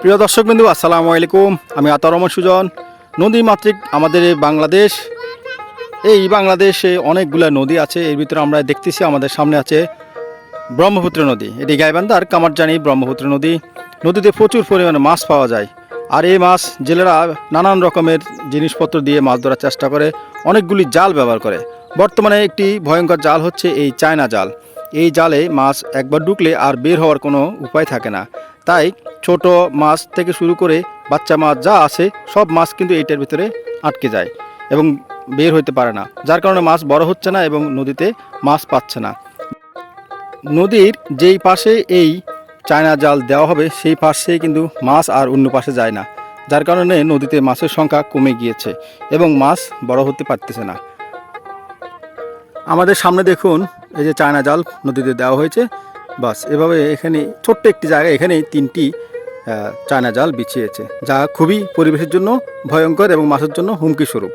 প্রিয় দর্শক বিন্দু আসসালামু আলাইকুম। আমি আতর রহমান সুজন। নদী মাতৃক আমাদের বাংলাদেশ। এই বাংলাদেশে অনেকগুলো নদী আছে, এর ভিতরে আমরা দেখতেছি আমাদের সামনে আছে ব্রহ্মপুত্র নদী। এটি গাইবান্ধার কামারজানি ব্রহ্মপুত্র নদী। নদীতে প্রচুর পরিমাণে মাছ পাওয়া যায়। আর এই মাছ জেলেরা নানান রকমের জিনিসপত্র দিয়ে মাছ ধরার চেষ্টা করে, অনেকগুলি জাল ব্যবহার করে। বর্তমানে একটি ভয়ঙ্কর জাল হচ্ছে এই চায়না জাল। এই জালে মাছ একবার ঢুকলে আর বের হওয়ার কোনো উপায় থাকে না। তাই ছোট মাছ থেকে শুরু করে বাচ্চা মাছ যা আছে, সব মাছ কিন্তু এইটার ভিতরে আটকে যায় এবং বের হইতে পারে না। যার কারণে মাছ বড় হচ্ছে না এবং নদীতে মাছ পাচ্ছে না। নদীর যেই পাশে এই চায়না জাল দেওয়া হবে, সেই পাশে কিন্তু মাছ আর অন্য পাশে যায় না। যার কারণে নদীতে মাছের সংখ্যা কমে গিয়েছে এবং মাছ বড় হতে পারতেছে না। আমাদের সামনে দেখুন, এই যে চায়না জাল নদীতে দেওয়া হয়েছে। বাস, এভাবে এখানে ছোট্ট একটি জায়গায় এখানে তিনটি চায়না জাল বিছিয়েছে, যা খুবই পরিবেশের জন্য ভয়ঙ্কর এবং মাছের জন্য হুমকি স্বরূপ।